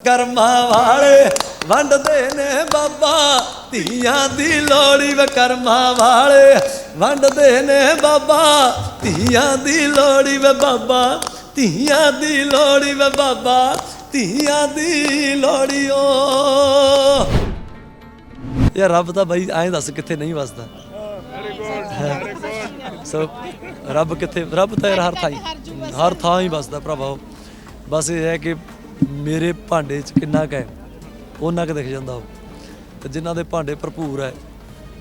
ਕਰਮਾਂ ਵਾਲੇ ਵੰਡਦੇ ਨੇ ਬਾਬਾ, ਧੀਆਂ ਦੀ ਲੋੜੀ ਵੇ ਕਰਮਾਂ ਵਾਲੇ ਵੰਡਦੇ ਨੇ ਬਾਬਾ, ਧੀਆਂ ਦੀ ਲੋੜੀ ਵੇ ਬਾਬਾ, ਧੀਆਂ ਦੀ ਲੋੜੀ ਵੇ ਬਾਬਾ, ਧੀਆਂ ਦੀ ਲੋੜੀ ਓ ਯਾਰ ਰੱਬ ਤਾਂ ਬਈ ਐਂ ਦੱਸ ਕਿੱਥੇ ਨਹੀਂ ਵਸਦਾ। ਸੋ ਰੱਬ ਕਿੱਥੇ, ਰੱਬ ਤਾਂ ਯਾਰ ਹਰ ਥਾਂ ਹੀ, ਹਰ ਥਾਂ ਹੀ ਵਸਦਾ ਭਰਾਵਾ। ਬਸ ਇਹ ਹੈ ਕਿ ਮੇਰੇ ਭਾਂਡੇ 'ਚ ਕਿੰਨਾ ਕੁ ਹੈ ਉਹਨਾਂ ਕੁ ਦਿਖ ਜਾਂਦਾ ਉਹ। ਤੇ ਜਿਨ੍ਹਾਂ ਦੇ ਭਾਂਡੇ ਭਰਪੂਰ ਹੈ,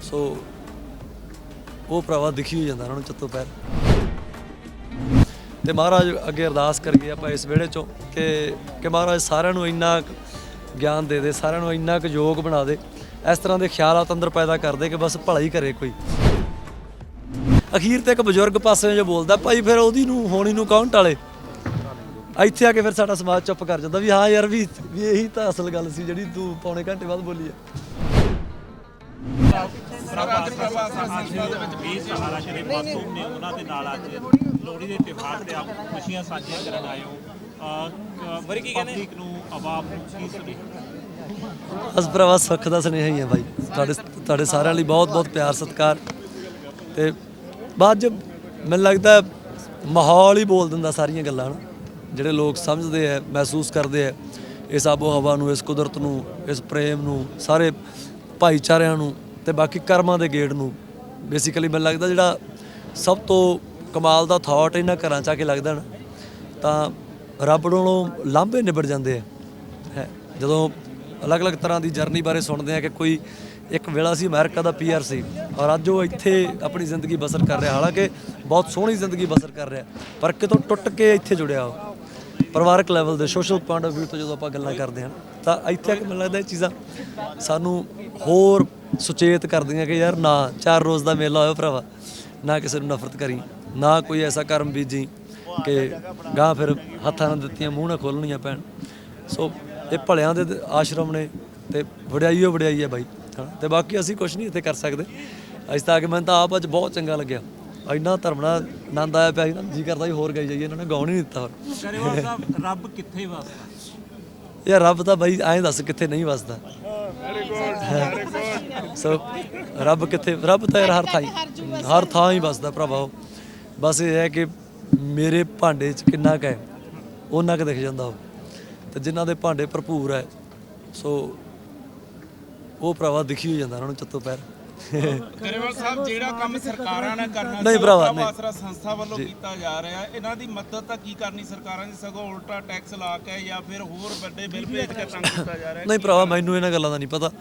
ਸੋ ਉਹ ਭਰਾਵਾ ਦਿਖੀ ਹੋ ਜਾਂਦਾ ਉਹਨਾਂ ਨੂੰ ਚੱਤੋ ਪੈਰ। ਤੇ ਮਹਾਰਾਜ ਅੱਗੇ ਅਰਦਾਸ ਕਰੀਏ ਆਪਾਂ ਇਸ ਵਿਹੜੇ 'ਚੋਂ ਕਿ ਕਿ ਮਹਾਰਾਜ ਸਾਰਿਆਂ ਨੂੰ ਇੰਨਾ ਕੁ ਗਿਆਨ ਦੇ ਦੇ, ਸਾਰਿਆਂ ਨੂੰ ਇੰਨਾ ਕੁ ਯੋਗ ਬਣਾ ਦੇ। ਇਸ ਤਰ੍ਹਾਂ ਦੇ ਖਿਆਲਾਤ ਅੰਦਰ ਪੈਦਾ ਕਰ ਦੇ ਕਿ ਬਸ ਭਲਾ ਹੀ ਕਰੇ ਕੋਈ। ਅਖੀਰ ਤੇ ਇੱਕ ਬਜ਼ੁਰਗ ਪਾਸੇ ਜੋ ਬੋਲਦਾ, ਭਾਈ ਫਿਰ ਉਹਦੀ ਨੂੰ, ਹੋਣੀ ਨੂੰ ਕੌਣ ਟਾਲੇ? ਇੱਥੇ ਆ ਕੇ ਫਿਰ ਸਾਡਾ ਸਮਾਜ ਚੁੱਪ ਕਰ ਜਾਂਦਾ ਵੀ ਹਾਂ ਯਾਰ ਵੀ ਵੀ ਇਹੀ ਤਾਂ ਅਸਲ ਗੱਲ ਸੀ ਜਿਹੜੀ ਤੂੰ ਪੌਣੇ ਘੰਟੇ ਬਾਅਦ ਬੋਲੀ ਹੈ ਵੀਰ ਸਹਾਰਾ ਸ਼੍ਰੀ ਮਾਸੂਮ ਨੇ ਉਹਨਾਂ ਦੇ ਨਾਲ ਅੱਜ ਲੋਹੜੀ ਦੇ ਤਿਉਹਾਰ ਤੇ ਆਪ ਖੁਸ਼ੀਆਂ ਸਾਂਝੀਆਂ ਕਰਨ ਆਏ ਹੋ ਅਹ ਵਰੀ ਕੀ ਕਹਿੰਦੇ ਪਬਲਿਕ ਨੂੰ ਆਵਾਮ ਨੂੰ ਕੀ ਸੁਨੇਹਾ ਅਸ ਭਰਾਵਾ ਸੁੱਖ ਦਾ ਸੁਨੇਹਾ ਹੀ ਹੈ ਬਾਈ। ਤੁਹਾਡੇ ਤੁਹਾਡੇ ਸਾਰਿਆਂ ਲਈ ਬਹੁਤ ਬਹੁਤ ਪਿਆਰ, ਸਤਿਕਾਰ। ਤੇ ਬਾਅਦ ਚ ਮੈਨੂੰ ਲੱਗਦਾ ਮਾਹੌਲ ਹੀ ਬੋਲ ਦਿੰਦਾ ਸਾਰੀਆਂ ਗੱਲਾਂ ਨਾ। ਜਿਹੜੇ ਲੋਕ ਸਮਝਦੇ ਆ, ਮਹਿਸੂਸ ਕਰਦੇ ਆ, ਇਸ ਆਬੋ ਹਵਾ ਨੂੰ, ਇਸ ਕੁਦਰਤ ਨੂੰ, ਇਸ ਪ੍ਰੇਮ ਨੂੰ, ਸਾਰੇ ਭਾਈਚਾਰਿਆਂ ਨੂੰ ਤੇ ਬਾਕੀ ਕਰਮਾਂ ਦੇ ਗੇੜ ਨੂੰ ਬੇਸਿਕਲੀ ਮੈਨੂੰ ਲੱਗਦਾ ਜਿਹੜਾ ਸਭ ਤੋਂ ਕਮਾਲ ਦਾ ਥਾਟ ਇਹਨਾਂ ਘਰਾਂ ਚ ਆ ਕੇ ਲੱਗਦਾ ਨਾ, ਤਾਂ ਰੱਬ ਨਾਲੋਂ ਲਾਂਭੇ ਨਿਬੜ ਜਾਂਦੇ ਆ। ਹੈ, ਜਦੋਂ ਅਲੱਗ-ਅਲੱਗ ਤਰ੍ਹਾਂ ਦੀ ਜਰਨੀ ਬਾਰੇ ਸੁਣਦੇ ਆ ਕਿ ਕੋਈ ਇੱਕ ਵੇਲਾ ਸੀ ਅਮਰੀਕਾ ਦਾ ਪੀਆਰ ਸੀ ਔਰ ਅੱਜ ਉਹ ਇੱਥੇ ਆਪਣੀ ਜ਼ਿੰਦਗੀ ਬਸਰ ਕਰ ਰਿਹਾ, ਹਾਲਾਂਕਿ ਬਹੁਤ ਸੋਹਣੀ ਜ਼ਿੰਦਗੀ ਬਸਰ ਕਰ ਰਿਹਾ, ਪਰ ਕਿਤੋਂ ਟੁੱਟ ਕੇ ਇੱਥੇ ਜੁੜਿਆ ਉਹ। ਪਰਿਵਾਰਕ ਲੈਵਲ ਦੇ ਸੋਸ਼ਲ ਪੁਆਇੰਟ ਆਫ View ਤੋਂ ਜਦੋਂ ਆਪਾਂ ਗੱਲਾਂ ਕਰਦੇ ਹਾਂ, ਤਾਂ ਇੱਥੇ ਆ ਕੇ ਮੈਨੂੰ ਲੱਗਦਾ ਇਹ ਚੀਜ਼ਾਂ ਸਾਨੂੰ ਹੋਰ ਸੁਚੇਤ ਕਰਦੀਆਂ ਕਿ ਯਾਰ ਨਾ ਚਾਰ ਰੋਜ਼ ਦਾ ਮੇਲਾ ਹੋਇਆ ਭਰਾਵਾ, ਨਾ ਕਿਸੇ ਨੂੰ ਨਫ਼ਰਤ ਕਰੀ, ਨਾ ਕੋਈ ਐਸਾ ਕਰਮ ਬੀਜੀ ਕਿ ਗਾਂ ਫਿਰ ਹੱਥਾਂ ਨਾਲ ਦਿੱਤੀਆਂ, ਮੂੰਹ ਨਾਲ ਖੋਲਣੀਆਂ ਪੈਣ ਸੋ ਇਹ ਭਲਿਆਂ ਦੇ ਆਸ਼ਰਮ ਨੇ ਤੇ ਵਡਿਆਈ ਓ ਵਡਿਆਈ ਹੈ ਬਾਈ, ਹਨਾ? ਤੇ ਬਾਕੀ ਅਸੀਂ ਕੁਝ ਨਹੀਂ ਇੱਥੇ ਕਰ ਸਕਦੇ। ਅੱਜ ਤਾਂ ਆ ਕੇ ਮੈਨੂੰ ਤਾਂ ਆਪ ਅੱਜ ਬਹੁਤ ਚੰਗਾ ਲੱਗਿਆ। ਇੰਨਾ ਧਰਮ ਨਾਲ ਆਨੰਦ ਆਇਆ ਪਿਆ ਸੀ ਨਾ ਜੀ ਕਰਦਾ ਸੀ ਹੋਰ ਗਾਈ ਜਾਈਏ ਇਹਨਾਂ ਨੇ ਗਾਉਣ ਹੀ ਨਹੀਂ ਦਿੱਤਾ ਹੋਰ। ਗਰੇਵਾਲ ਸਾਹਿਬ ਰੱਬ ਕਿੱਥੇ ਵਸਦਾ? ਯਾਰ ਰੱਬ ਤਾਂ ਬਾਈ ਐਂ ਦੱਸ ਕਿੱਥੇ ਨਹੀਂ ਵਸਦਾ। ਸੋ ਰੱਬ ਕਿੱਥੇ ਰੱਬ ਤਾਂ ਯਾਰ ਹਰ ਥਾਂ ਹੀ ਹਰ ਥਾਂ ਹੀ ਵਸਦਾ ਭਰਾਵਾ ਉਹ। ਬਸ ਇਹ ਹੈ ਕਿ ਮੇਰੇ ਭਾਂਡੇ 'ਚ ਕਿੰਨਾ ਕੁ ਹੈ ਉਹਨਾਂ ਕੁ ਦਿਖ ਜਾਂਦਾ ਉਹ। ਤੇ ਜਿਨ੍ਹਾਂ ਦੇ ਭਾਂਡੇ ਭਰਪੂਰ ਹੈ ਸੋ ਉਹ ਭਰਾਵਾ ਦਿਖੀ ਹੋ ਜਾਂਦਾ ਉਹਨਾਂ ਨੂੰ ਚੱਤੋ ਪੈਰ। ਗਰੇਵਾਲ ਸਾਹਿਬ ਜਿਹੜਾ ਕੰਮ ਸਰਕਾਰਾਂ ਨੇ ਕਰਨਾ ਨਹੀਂ ਸੀ, ਭਰਾਵਾ, ਉਹਦਾ ਨਹੀਂ। ਆਸਰਾ ਸੰਸਥਾ ਵੱਲੋਂ ਕੀਤਾ ਜਾ ਰਿਹਾ ਹੈ। ਇਹਨਾਂ ਦੀ ਮਦਦ ਤਾਂ ਕੀ ਕਰਨੀ ਸਰਕਾਰਾਂ ਦੀ? ਸਗੋਂ ਉਲਟਾ ਟੈਕਸ ਲਾ ਕੇ ਜਾਂ ਫਿਰ ਹੋਰ ਵੱਡੇ ਬਿੱਲ ਭੇਜ ਕੇ ਤੰਗ ਕੀਤਾ ਜਾ ਰਿਹਾ ਹੈ। ਨਹੀਂ ਭਰਾਵਾ ਮੈਨੂੰ ਇਹਨਾਂ ਗੱਲਾਂ ਦਾ ਨਹੀਂ ਪਤਾ।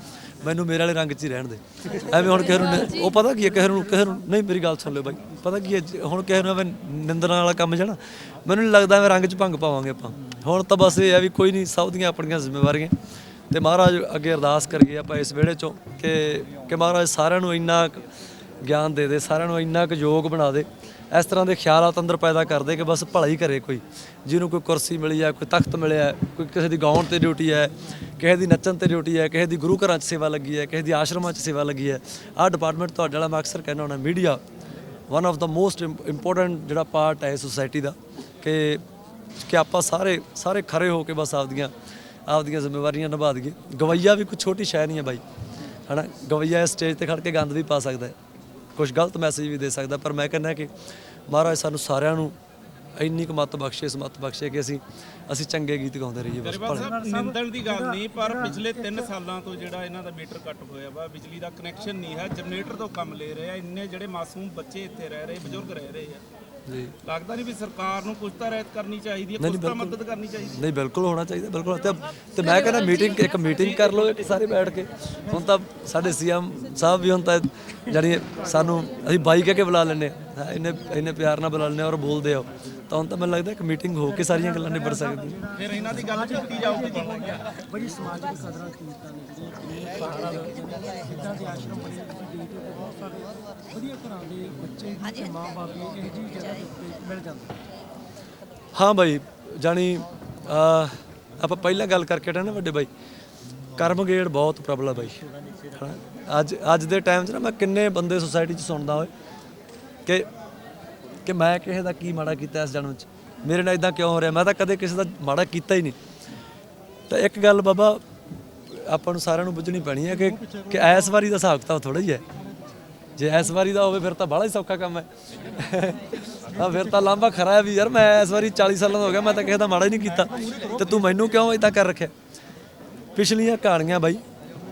ਮੈਨੂੰ ਮੇਰੇ ਵਾਲੇ ਰੰਗ 'ਚ ਹੀ ਰਹਿਣ ਦੇ। ਐਵੇਂ ਹੁਣ ਕਿਸੇ ਨੂੰ ਨਿ- ਉਹ ਪਤਾ ਕੀ ਹੈ? ਕਿਸੇ ਨੂੰ ਕਿਸੇ ਨੂੰ ਨਹੀਂ ਮੇਰੀ ਗੱਲ ਸੁਣ ਲਿਓ ਬਾਈ। ਪਤਾ ਕੀ ਹੈ? ਹੁਣ ਕਿਸੇ ਨੂੰ ਐਵੇਂ ਨਿੰਦਣ ਵਾਲਾ ਕੰਮ ਜਾਣਾ ਮੈਨੂੰ ਨਹੀਂ ਲੱਗਦਾ ਐਵੇਂ ਰੰਗ 'ਚ ਭੰਗ ਪਾਵਾਂਗੇ ਆਪਾਂ। ਹੁਣ ਤਾਂ ਬਸ ਇਹ ਹੈ ਵੀ ਕੋਈ ਨਹੀਂ ਸਭ ਦੀਆਂ ਆਪਣੀਆਂ ਜ਼ਿੰਮੇਵਾਰੀਆਂ। ਤੇ ਮਹਾਰਾਜ ਅੱਗੇ ਅਰਦਾਸ ਕਰੀਏ ਆਪਾਂ ਇਸ ਵਿਹੜੇ 'ਚੋਂ ਕਿ ਕਿ ਮਹਾਰਾਜ ਸਾਰਿਆਂ ਨੂੰ ਇੰਨਾ ਕੁ ਗਿਆਨ ਦੇ ਦੇ, ਸਾਰਿਆਂ ਨੂੰ ਇੰਨਾ ਕੁ ਯੋਗ ਬਣਾ ਦੇ। ਇਸ ਤਰ੍ਹਾਂ ਦੇ ਖਿਆਲਾਤ ਅੰਦਰ ਪੈਦਾ ਕਰ ਦੇ ਕਿ ਬਸ ਭਲਾ ਹੀ ਕਰੇ ਕੋਈ, ਜਿਹਨੂੰ ਕੋਈ ਕੁਰਸੀ ਮਿਲੀ ਹੈ ਕੋਈ ਤਖਤ ਮਿਲਿਆ, ਕੋਈ ਕਿਸੇ ਦੀ ਗਾਉਣ ਤੇ ਡਿਊਟੀ ਹੈ ਕਿਸੇ ਦੀ ਨੱਚਣ ਤੇ ਡਿਊਟੀ ਹੈ ਕਿਸੇ ਦੀ ਗੁਰੂ ਘਰਾਂ 'ਚ ਸੇਵਾ ਲੱਗੀ ਹੈ ਕਿਸੇ ਦੀ ਆਸ਼ਰਮਾਂ 'ਚ ਸੇਵਾ ਲੱਗੀ ਹੈ ਆਹ ਡਿਪਾਰਟਮੈਂਟ ਤੁਹਾਡੇ ਵਾਲਾ ਮੈਂ ਅਕਸਰ ਕਹਿੰਦਾ ਹੁੰਦਾ media one of the most important ਜਿਹੜਾ ਪਾਰਟ ਹੈ ਸੋਸਾਇਟੀ ਦਾ, ਕਿ ਕਿ ਆਪਾਂ ਸਾਰੇ ਸਾਰੇ ਖਰੇ ਹੋ ਕੇ ਬਸ ਆਪਦੀਆਂ ਆਪਦੀਆਂ ਜ਼ਿੰਮੇਵਾਰੀਆਂ ਨਿਭਾ ਦਈਏ। ਗਵਈਆ ਵੀ ਕੋਈ ਛੋਟੀ ਸ਼ੈ ਨਹੀਂ ਹੈ ਬਾਈ। ਹਨਾ? ਗਵਈਆ ਇਸ ਸਟੇਜ ਤੇ ਖੜ ਕੇ ਗੰਦ ਵੀ ਪਾ ਸਕਦਾ ਹੈ। ਕੁਝ ਗਲਤ ਮੈਸੇਜ ਵੀ ਦੇ ਸਕਦਾ ਪਰ ਮੈਂ ਕਹਿੰਦਾ ਕਿ ਮਹਾਰਾਜ ਸਾਨੂੰ ਸਾਰਿਆਂ ਨੂੰ ਇੰਨੀ ਕੁ ਮੱਤ ਬਖਸ਼ੇ ਇਸ ਮੱਤ ਬਖਸ਼ੇ ਕਿ ਅਸੀਂ ਅਸੀਂ ਚੰਗੇ ਗੀਤ ਗਾਉਂਦੇ ਰਹੀਏ ਬਸ। ਸਾਹਿਬ ਨਿੰਦਣ ਦੀ ਗੱਲ ਨਹੀਂ ਪਰ ਪਿਛਲੇ 3 ਸਾਲਾਂ ਤੋਂ ਜਿਹੜਾ ਇਹਨਾਂ ਦਾ ਮੀਟਰ ਕੱਟ ਹੋਇਆ ਵਾ ਬਿਜਲੀ ਦਾ ਕਨੈਕਸ਼ਨ ਨਹੀਂ ਹੈ। ਜਨਰੇਟਰ ਤੋਂ ਕੰਮ ਲੈ ਰਹੇ ਆ। ਇੰਨੇ ਜਿਹੜੇ ਮਾਸੂਮ ਬੱਚੇ ਇੱਥੇ ਰਹਿ ਰਹੇ ਬਜ਼ੁਰਗ ਰਹਿ ਰਹੇ ਆ। ਲੱਗਦਾ ਨਹੀਂ ਵੀ ਸਰਕਾਰ ਨੂੰ ਕੁਝ ਤਾਂ ਰਹਿਤ ਕਰਨੀ ਚਾਹੀਦੀ ਹੈ ਕੁਝ ਤਾਂ ਮਦਦ ਕਰਨੀ ਚਾਹੀਦੀ ਨਹੀਂ ਬਿਲਕੁਲ ਹੋਣਾ ਚਾਹੀਦਾ ਬਿਲਕੁਲ। ਤੇ ਤੇ ਮੈਂ ਕਹਿੰਦਾ ਮੀਟਿੰਗ ਇੱਕ ਮੀਟਿੰਗ ਕਰ ਲਓ ਸਾਰੇ ਬੈਠ ਕੇ। ਹੁਣ ਤਾਂ ਸਾਡੇ ਸੀਐਮ ਸਾਹਿਬ ਵੀ ਹੁਣ ਤਾਂ ਜਾਨੀ ਸਾਨੂੰ ਅਸੀਂ ਬਾਈ ਕਹਿ ਕੇ ਬੁਲਾ ਲੈਂਦੇ ਹਾਂ। ਇੰਨੇ ਇੰਨੇ ਪਿਆਰ ਨਾਲ ਬੁਲਾ ਹਾਂ ਔਰ ਬੋਲਦੇ ਆ। ਤਾਂ ਹੁਣ ਤਾਂ ਮੈਨੂੰ ਲੱਗਦਾ ਇੱਕ ਮੀਟਿੰਗ ਹੋ ਕੇ ਸਾਰੀਆਂ ਗੱਲਾਂ ਨਿਬੜ ਸਕਦੀਆਂ। ਫਿਰ ਇਹਨਾਂ ਦੀ ਗੱਲ ਕੀਤੀ ਜਾਊਗੀ ਜੀ। ਬੜੀ ਸਮਾਜਿਕ ਕਦਰਾਂ ਕੀਮਤਾਂ ਨੇ ਜਿਹੜੀਆਂ ਜਿੱਦਾਂ ਦੇ ਆਸ਼ਰਮ ਬਣੇ ਸਾਰੇ ਵਧੀਆ ਘਰਾਂ ਦੇ ਬੱਚੇ ਵੀ ਤੇ ਮਾਂ-ਬਾਪ ਵੀ ਇਹ ਜਿਹੀ ਜਗ੍ਹਾ ਦੇ ਉੱਤੇ ਮਿਲ ਜਾਂਦੇ ਹਾਂ ਬਾਈ ਜਾਨੀ ਆਪਾਂ ਪਹਿਲਾਂ ਗੱਲ ਕਰਕੇ ਹਟੇ ਨਾ ਵੱਡੇ ਬਾਈ। ਕਰਮਗੇੜ ਬਹੁਤ ਪ੍ਰਬਲ ਆ ਬਾਈ। ਅੱਜ ਅੱਜ ਦੇ ਟਾਈਮ 'ਚ ਨਾ ਮੈਂ ਕਿੰਨੇ ਬੰਦੇ ਸੁਸਾਇਟੀ 'ਚ ਸੁਣਦਾ ਹੋਏ ਕਿ ਕਿ ਮੈਂ ਕਿਸੇ ਦਾ ਕੀ ਮਾੜਾ ਕੀਤਾ ਇਸ ਜਨਮ 'ਚ? ਮੇਰੇ ਨਾਲ ਇਦਾਂ ਕਿਉਂ ਹੋ ਰਿਹਾ? ਮੈਂ ਤਾਂ ਕਦੇ ਕਿਸੇ ਦਾ ਮਾੜਾ ਕੀਤਾ ਹੀ ਨਹੀਂ। ਤਾਂ ਇੱਕ ਗੱਲ ਬਾਬਾ, ਆਪਾਂ ਨੂੰ ਸਾਰਿਆਂ ਨੂੰ ਬੁੱਝਣੀ ਪੈਣੀ ਹੈ ਕਿ ਕਿ ਇਸ ਵਾਰੀ ਦਾ ਹਿਸਾਬ ਕਿਤਾਬ ਥੋੜਾ ਹੀ ਹੈ। ਜੇ ਇਸ ਵਾਰੀ ਦਾ ਹੋਵੇ, ਫਿਰ ਤਾਂ ਬੜਾ ਹੀ ਸੌਖਾ ਕੰਮ ਹੈ। ਹਾਂ ਫਿਰ ਤਾਂ ਲਾਂਬਾ ਖਰਾ ਹੈ ਵੀ ਯਾਰ, ਮੈਂ ਇਸ ਵਾਰੀ 40 ਸਾਲਾਂ ਦਾ ਹੋ ਗਿਆ, ਮੈਂ ਤਾਂ ਕਿਸੇ ਦਾ ਮਾੜਾ ਹੀ ਨਹੀਂ ਕੀਤਾ। ਤੇ ਤੂੰ ਮੈਨੂੰ ਕਿਉਂ ਇਦਾਂ ਕਰ ਰੱਖਿਆ? ਪਿਛਲੀਆਂ ਕਹਾਣੀਆਂ ਬਾਈ,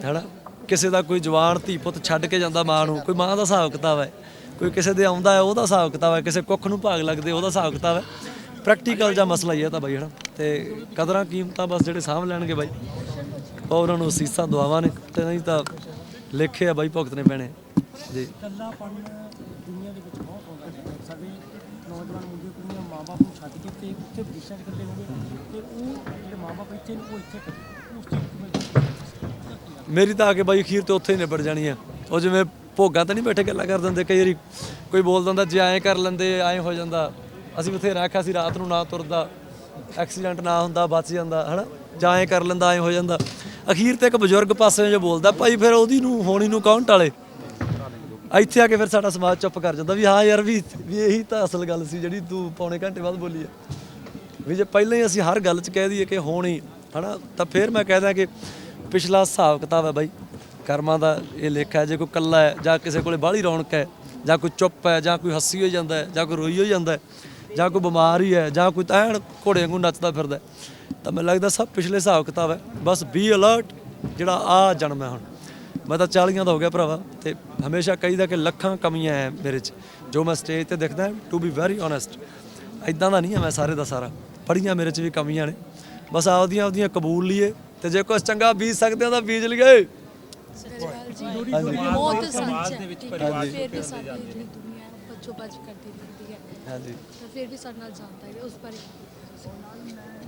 ਹੈਨਾ? ਕਿਸੇ ਦਾ ਕੋਈ ਜਵਾਨ ਧੀ ਪੁੱਤ ਛੱਡ ਕੇ ਜਾਂਦਾ ਮਾਂ ਨੂੰ, ਕੋਈ ਮਾਂ ਦਾ ਹਿਸਾਬ ਕਿਤਾਬ ਹੈ। ਕੋਈ ਕਿਸੇ ਦੇ ਆਉਂਦਾ ਹੈ, ਉਹਦਾ ਹਿਸਾਬ ਕਿਤਾਬ ਹੈ, ਕਿਸੇ ਕੁੱਖ ਨੂੰ ਭਾਗ ਲੱਗਦੇ, ਉਹਦਾ ਹਿਸਾਬ ਕਿਤਾਬ ਹੈ। ਪ੍ਰੈਕਟੀਕਲ ਜਾਂ ਮਸਲਾ ਹੀ ਹੈ ਤਾਂ ਬਾਈ, ਹੈਨਾ? ਤੇ ਕਦਰਾਂ ਕੀਮਤਾਂ ਬਸ ਜਿਹੜੇ ਸਾਂਭ ਲੈਣਗੇ ਬਾਈ। ਉਹਨਾਂ ਨੂੰ ਅਸੀਸਾਂ ਦੁਆਵਾਂ ਨੇ, ਤੇ ਨਹੀਂ ਤਾਂ ਲੇਖੇ ਆ ਬਾਈ ਭੁਗਤਣੇ ਪੈਣੇ। ਜੀ। ਇਕੱਲਾਪਣ ਦੁਨੀਆ ਦੇ ਵਿੱਚ ਬਹੁਤ ਹੁੰਦਾ ਹੈ। ਸਾਡੇ ਨੌਜਵਾਨ ਮੁੰਡੇ ਕੁੜੀਆਂ ਮਾਪੇ ਨੂੰ ਛੱਡ ਕੇ ਤੇ ਉੱਥੇ ਵਿਦੇਸ਼ਾਂ 'ਚ ਇਕੱਲੇ ਹੋਣਗੇ ਤੇ ਉਹ ਜਿਹੜੇ ਮਾਪੇ ਇੱਥੇ ਨੇ ਉਹ ਇੱਥੇ ਇਕੱਲੇ। ਉਸ ਚੀਜ਼ ਨੂੰ ਮੇਰੀ ਤਾਂ ਆ ਕੇ ਬਾਈ ਅਖੀਰ ਤੇ ਉੱਥੇ ਹੀ ਨਿਬੜ ਜਾਣੀ ਆ। ਉਹ ਜਿਵੇਂ ਭੋਗਾਂ ਤੇ ਨਹੀਂ ਬੈਠੇ ਗੱਲਾਂ ਕਰ ਦਿੰਦੇ ਕਈ ਵਾਰੀ ਕੋਈ ਬੋਲ ਦਿੰਦਾ ਜੇ ਐਂ ਕਰ ਲੈਂਦੇ ਐਂ ਹੋ ਜਾਂਦਾ। ਅਸੀਂ ਬਥੇਰਾ ਆਖਿਆ ਸੀ ਰਾਤ ਨੂੰ ਨਾ ਤੁਰਦਾ ਐਕਸੀਡੈਂਟ ਨਾ ਹੁੰਦਾ ਬਚ ਜਾਂਦਾ ਹਨਾ? ਜਾਂ ਐਂ ਕਰ ਲੈਂਦਾ ਐਂ ਹੋ ਜਾਂਦਾ। ਅਖੀਰ ਤੇ ਇੱਕ ਬਜ਼ੁਰਗ ਪਾਸੇ ਜੋ ਬੋਲਦਾ ਭਾਈ ਫਿਰ ਉਹਦੀ ਨੂੰ ਹੋਣੀ ਨੂੰ ਕੌਣ ਟਾਲੇ? ਇੱਥੇ ਆ ਕੇ ਫਿਰ ਸਾਡਾ ਸਮਾਜ ਚੁੱਪ ਕਰ ਜਾਂਦਾ ਵੀ ਹਾਂ ਯਾਰ ਵੀ ਵੀ ਇਹੀ ਤਾਂ ਅਸਲ ਗੱਲ ਸੀ ਜਿਹੜੀ ਤੂੰ ਪੌਣੇ ਘੰਟੇ ਬਾਅਦ ਬੋਲੀ ਹੈ ਵੀ ਜੇ ਪਹਿਲਾਂ ਹੀ ਅਸੀਂ ਹਰ ਗੱਲ 'ਚ ਕਹਿ ਦਈਏ ਕਿ ਹੋਣੀ, ਹਨਾ, ਤਾਂ ਫਿਰ ਮੈਂ ਕਹਿਦਾ ਕਿ ਪਿਛਲਾ ਹਿਸਾਬ ਕਿਤਾਬ ਹੈ ਬਾਈ। ਕਰਮਾਂ ਦਾ ਇਹ ਲੇਖਾ ਹੈ, ਜੇ ਕੋਈ ਕੱਲਾ ਹੈ, ਜਾਂ ਕਿਸੇ ਕੋਲੇ ਬਾਹਲੀ ਰੌਣਕ ਹੈ, ਜਾਂ ਕੋਈ ਚੁੱਪ ਹੈ, ਜਾਂ ਕੋਈ ਹੱਸੀ ਹੋ ਜਾਂਦਾ ਹੈ, ਜਾਂ ਕੋਈ ਰੋਈ ਹੋ ਜਾਂਦਾ ਹੈ, ਜਾਂ ਕੋਈ ਬਿਮਾਰ ਹੀ ਹੈ, ਜਾਂ ਕੋਈ ਤਾਂ ਐਨ ਘੋੜੇ ਵਾਂਗੂ ਨੱਚਦਾ ਫਿਰਦਾ ਹੈ। ਤਾਂ ਮੈਨੂੰ ਲੱਗਦਾ ਸਭ ਪਿਛਲੇ ਹਿਸਾਬ ਕਿਤਾਬ ਹੈ। ਬਸ ਬੀ ਅਲਰਟ ਜਿਹੜਾ ਆ ਜਨਮ ਹੈ ਹੁਣ। ਮੈਂ ਤਾਂ 40 ਦਾ ਹੋ ਗਿਆ ਭਰਾਵਾ ਤੇ ਹਮੇਸ਼ਾ ਕਹੀਦਾ ਕਿ ਲੱਖਾਂ ਕਮੀਆਂ ਹੈ ਮੇਰੇ 'ਚ ਜੋ ਮੈਂ ਸਟੇਜ ਤੇ ਦਿਖਦਾ ਟੂ ਬੀ ਵੈਰੀ ਓਨੈਸਟ ਇਦਾਂ ਦਾ ਨਹੀਂ ਹੈ ਮੈਂ ਸਾਰੇ ਦਾ ਸਾਰਾ ਪੜੀਆਂ ਮੇਰੇ 'ਚ ਵੀ ਕਮੀਆਂ ਨੇ ਬਸ ਆਪਦੀਆਂ ਆਪਦੀਆਂ ਕਬੂਲ ਲਈਏ ਤੇ ਜੇ ਕੁਝ ਚੰਗਾ ਬੀਜ ਸਕਦੇ ਹਾਂ ਤਾਂ ਬੀਜ ਲਈਏ। ਬਹੁਤ ਸੱਚ ਹੈ ਠੀਕ ਹੈ ਫਿਰ ਵੀ ਸਾਡੀ ਇਤਨੀ ਦੁਨੀਆ ਬੱਚੋ ਬੱਚ ਕਰਦੀ ਰਹਿੰਦੀ ਹੈ। ਹਾਂਜੀ। ਤਾਂ ਫਿਰ ਵੀ ਸਾਡੇ ਨਾਲ ਜਾਂਦਾ ਹੈ ਉਸ ਬਾਰੇ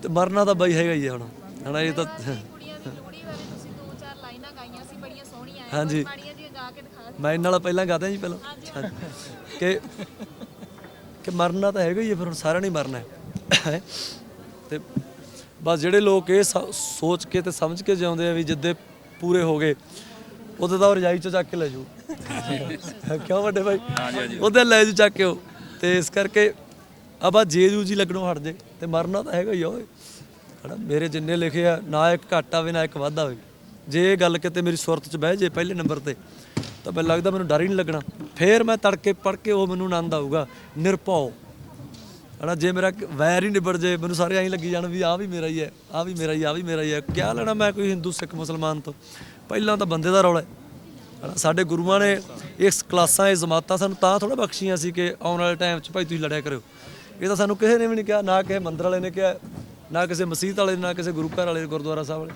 ਤੇ ਮਰਨਾ ਤਾਂ ਬਈ ਹੈਗਾ ਹੀ ਹੈ ਹੁਣ ਹਣਾ ਇਹ ਤਾਂ ਕੁੜੀਆਂ ਲੋੜੀ ਤੁਸੀਂ ਦੋ ਚਾਰ ਲਾਈਨਾਂ ਗਾਈਆਂ ਸੀ ਬੜੀਆਂ ਸੋਹਣੀਆਂ ਐ ਹਾਂਜੀ। ਮਾੜੀਆਂ ਜਿਹੀਆਂ ਗਾ ਕੇ ਦਿਖਾ ਮੈਂ ਇਹਨਾਂ ਨਾਲ ਪਹਿਲਾਂ ਗਾਦਾ ਜੀ ਪਹਿਲਾਂ। ਹਾਂਜੀ। ਕਿ ਕਿ ਮਰਨਾ ਤਾਂ ਹੈਗਾ ਹੀ ਹੈ ਫਿਰ ਹੁਣ ਸਾਰਿਆਂ ਨੇ ਹੀ ਮਰਨਾ ਹੈ। ਤੇ ਬਸ ਜਿਹੜੇ ਲੋਕ ਇਹ ਸ- ਸੋਚ ਕੇ ਤੇ ਸਮਝ ਕੇ ਜਿਉਂਦੇ ਆ ਵੀ ਜਿੱਦੇ ਪੂਰੇ ਹੋ ਗਏ ਉਹਦੇ ਤਾਂ ਉਹ ਰਜਾਈ ਚੋਂ ਚੱਕ ਕੇ ਲੈ ਜਾਊ ਕਿਉਂ ਵੱਡੇ ਭਾਈ? ਉਹਦੇ ਲੈ ਜੂ ਚੱਕ ਕੇ ਉਹ। ਤੇ ਇਸ ਕਰਕੇ ਅਬਾ ਜੇ ਜੂ ਜੀ ਲੱਗਣੋਂ ਹਟ ਜੇ ਤੇ ਮਰਨਾ ਤਾਂ ਹੈਗਾ ਹੀ ਆ ਓਏ। ਹਨਾ ਮੇਰੇ ਜਿੰਨੇ ਲਿਖੇ ਆ ਨਾ ਇੱਕ ਘੱਟ ਆਵੇ ਨਾ ਇੱਕ ਵੱਧ ਆਵੇ। ਜੇ ਇਹ ਗੱਲ ਕਿਤੇ ਮੇਰੀ ਸੁਰਤ 'ਚ ਬਹਿ ਜੇ ਪਹਿਲੇ ਨੰਬਰ ਤੇ, ਤਾਂ ਮੈਨੂੰ ਲੱਗਦਾ ਮੈਨੂੰ ਡਰ ਹੀ ਨਹੀਂ ਲੱਗਣਾ। ਫੇਰ ਮੈਂ ਤੜਕੇ ਪੜ ਕੇ ਉਹ ਮੈਨੂੰ ਆਨੰਦ ਆਊਗਾ, ਨਿਰਭਉ। ਹਨਾ, ਜੇ ਮੇਰਾ ਵੈਰ ਹੀ ਨਿਬੜ ਜੇ, ਮੈਨੂੰ ਸਾਰੇ ਐਂ ਲੱਗੀ ਜਾਣ ਵੀ ਆ ਵੀ ਮੇਰਾ ਹੀ ਹੈ ਆ ਵੀ ਮੇਰਾ ਹੀ ਆ ਵੀ ਮੇਰਾ ਹੀ ਹੈ। ਕਿਆ ਲੈਣਾ ਮੈਂ ਕੋਈ ਹਿੰਦੂ, ਸਿੱਖ, ਮੁਸਲਮਾਨ ਤੋਂ? ਪਹਿਲਾਂ ਤਾਂ ਬੰਦੇ ਦਾ ਰੌਲਾ ਹੈ। ਹਨਾ, ਸਾਡੇ ਗੁਰੂਆਂ ਨੇ ਇਸ ਕਲਾਸਾਂ, ਇਹ ਜਮਾਤਾਂ ਸਾਨੂੰ ਤਾਂ ਥੋੜਾ ਬਖਸ਼ੀਆਂ ਸੀ ਕਿ ਆਉਣ ਵਾਲੇ ਟਾਈਮ 'ਚ ਭਾਈ ਤੁਸੀਂ ਲੜਿਆ ਕਰਿਓ। ਇਹ ਤਾਂ ਸਾਨੂੰ ਕਿਸੇ ਨੇ ਵੀ ਨਹੀਂ ਕਿਹਾ, ਨਾ ਕਿਸੇ ਮੰਦਰ ਵਾਲੇ ਨੇ ਕਿਹਾ, ਨਾ ਕਿਸੇ ਮਸਜਿਦ ਵਾਲੇ ਨੇ ਨਾ ਕਿਸੇ ਗੁਰੂ ਘਰ ਵਾਲੇ, ਗੁਰਦੁਆਰਾ ਸਾਹਿਬ ਵਾਲੇ।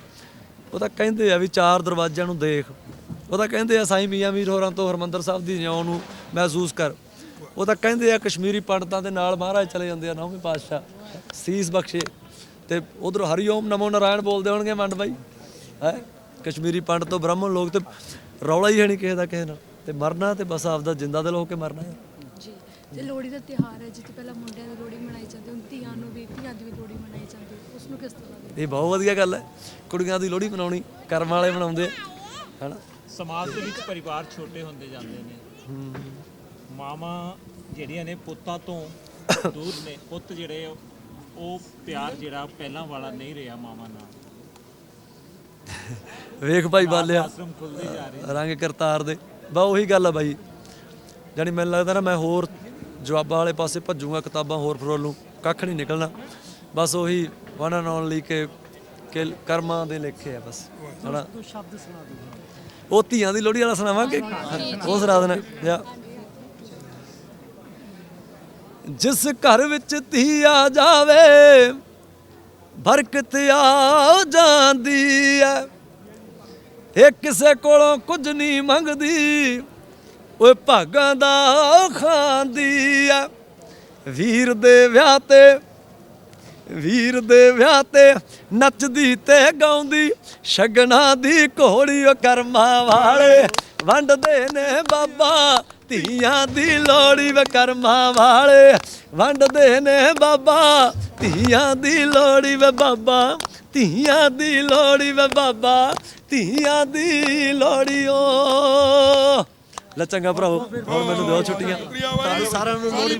ਉਹ ਤਾਂ ਕਹਿੰਦੇ ਆ ਵੀ ਚਾਰ ਦਰਵਾਜ਼ਿਆਂ ਨੂੰ ਦੇਖ। ਉਹ ਤਾਂ ਕਹਿੰਦੇ ਆ ਸਾਈਂ ਮੀਆਂ ਮੀਰ ਹੋਰਾਂ ਤੋਂ ਹਰਮੰਦਰ ਸਾਹਿਬ ਦੀ ਜਿਉਂ ਨੂੰ ਮਹਿਸੂਸ ਕਰ। ਉਹ ਤਾਂ ਕਹਿੰਦੇ ਆ ਕਸ਼ਮੀਰੀ ਪੰਡਤਾਂ ਦੇ ਨਾਲ ਮਹਾਰਾਜ ਚਲੇ ਜਾਂਦੇ ਆ, ਨੌਵੇਂ ਪਾਤਸ਼ਾਹ। ਸੀਸ ਬਖਸ਼ੇ। ਤੇ ਉਧਰ ਹਰੀਓਮ ਨਮੋ ਨਾਰਾਇਣ ਬੋਲਦੇ ਹੋਣਗੇ ਮੰਡ ਬਾਈ। ਹੈ? ਕਸ਼ਮੀਰੀ ਪੰਡਤ ਤੋਂ ਬ੍ਰਾਹਮਣ ਲੋਕ ਤੇ ਰੌਲਾ ਹੀ ਹੈ ਨਹੀਂ ਕਿਸੇ ਦਾ ਕਿਸੇ ਨਾਲ। ਤੇ ਮਰਨਾ ਤੇ ਬਸ ਆਪਦਾ ਜਿੰਦਾ ਦਿਲ ਹੋ ਕੇ ਮਰਨਾ ਹੈ। ਜੀ ਤੇ ਲੋਹੜੀ ਦਾ ਤਿਉਹਾਰ ਹੈ ਜਿੱਥੇ ਪਹਿਲਾਂ ਮੁੰਡਿਆਂ ਦੀ ਲੋਹੜੀ ਮਨਾਈ ਜਾਂਦੀ ਹੁਣ ਧੀਆਂ ਨੂੰ ਵੀ ਧੀਆਂ ਦੀ ਵੀ ਲੋਹੜੀ ਮਨਾਈ ਜਾਂਦੀ ਉਸ ਨੂੰ ਕਿਸ ਤਰ੍ਹਾਂ ਦੇ ਇਹ ਬਹੁਤ ਵਧੀਆ ਗੱਲ ਹੈ। ਕੁੜੀਆਂ ਦੀ ਲੋਹੜੀ ਮਨਾਉਣੀ ਕਰਮ ਵਾਲੇ ਮਨਾਉਂਦੇ ਆ। ਹਨਾ? ਸਮਾਜ ਦੇ ਵਿੱਚ ਪਰਿਵਾਰ ਛੋਟੇ ਹੁੰਦੇ ਜਾਂਦੇ ਨੇ। ਮਾਵਾਂ ਜਿਹੜੀਆਂ ਨੇ ਪੁੱਤਾਂ ਤੋਂ ਦੂਰ ਨੇ ਪੁੱਤ ਜਿਹੜੇ ਉਹ ਪਿਆਰ ਜਿਹੜਾ ਪਹਿਲਾਂ ਵਾਲਾ ਨਹੀਂ ਰਿਹਾ ਮਾਵਾਂ ਨਾਲ। ਵੇਖ ਭਾਈ ਬਾਲਿਆ। ਆਸ਼ਰਮ ਖੁੱਲਦੇ ਜਾ ਰਹੇ ਰੰਗ ਕਰਤਾਰ ਦੇ। ਬਾ ਉਹੀ ਗੱਲ ਆ ਬਾਈ। ਜਾਨੀ ਮੈਨੂੰ ਲੱਗਦਾ ਨਾ ਮੈਂ ਹੋਰ ਜਵਾਬਾਂ ਵਾਲੇ ਪਾਸੇ ਭੱਜੂਗਾ, ਕਿਤਾਬਾਂ ਹੋਰ ਫਰੋਲੂ, ਕੱਖ ਨਹੀਂ ਨਿਕਲਣਾ। ਬਸ ਉਹੀ ਵਨ ਐਂਡ ਓਨਲੀ ਕਿ ਕਿ ਕਰਮਾਂ ਦੇ ਲੇਖੇ ਆ ਬਸ। ਹਨਾ? ਦੋ ਸ਼ਬਦ ਸੁਣਾ ਦਿਓ ਉਹ ਧੀਆਂ ਦੀ ਲੋਹੜੀ ਵਾਲਾ ਸੁਣਾਵਾਂਗੇ? ਉਹ ਸੁਣਾ ਦੇਣਾ। ਜਾ ਜਿਸ ਘਰ ਵਿੱਚ ਧੀ ਆ ਜਾਵੇ, ਬਰਕਤ ਆ ਜਾਂਦੀ ਐ। ਇਹ ਕਿਸੇ ਕੋਲੋਂ ਕੁਝ ਨਹੀਂ ਮੰਗਦੀ। ਓਏ ਭਾਗਾਂ ਦਾ ਖਾਂਦੀ ਐ ਵੀਰ ਦੇ ਵਿਆਹ ਤੇ, ਵੀਰ ਦੇ ਵਿਆਹ ਤੇ ਨੱਚਦੀ ਤੇ ਗਾਉਂਦੀ, ਸ਼ਗਨਾਂ ਦੀ ਘੋੜੀ ਓ ਕਰਮਾ ਵਾਲੇ। ਵੰਡਦੇ ਨੇ ਬਾਬਾ ਧੀਆਂ ਦੀ ਲੋੜੀ ਵੇ ਕਰਮਾਂ ਵਾਲੇ। ਵੰਡਦੇ ਨੇ ਬਾਬਾ ਧੀਆਂ ਦੀ ਲੋੜੀ ਵੇ ਬਾਬਾ, ਧੀਆਂ ਦੀ ਲੋੜੀ ਵੇ ਬਾਬਾ, ਧੀਆਂ ਦੀ ਲੋੜੀ ਓ। ਲੈ ਚੰਗਾ ਭਰਾਵੋ ਹੁਣ ਮੈਨੂੰ ਦਿਓ ਛੁੱਟੀਆਂ। ਤੁਹਾਨੂੰ ਸਾਰਿਆਂ ਨੂੰ ਲੋਹੜੀ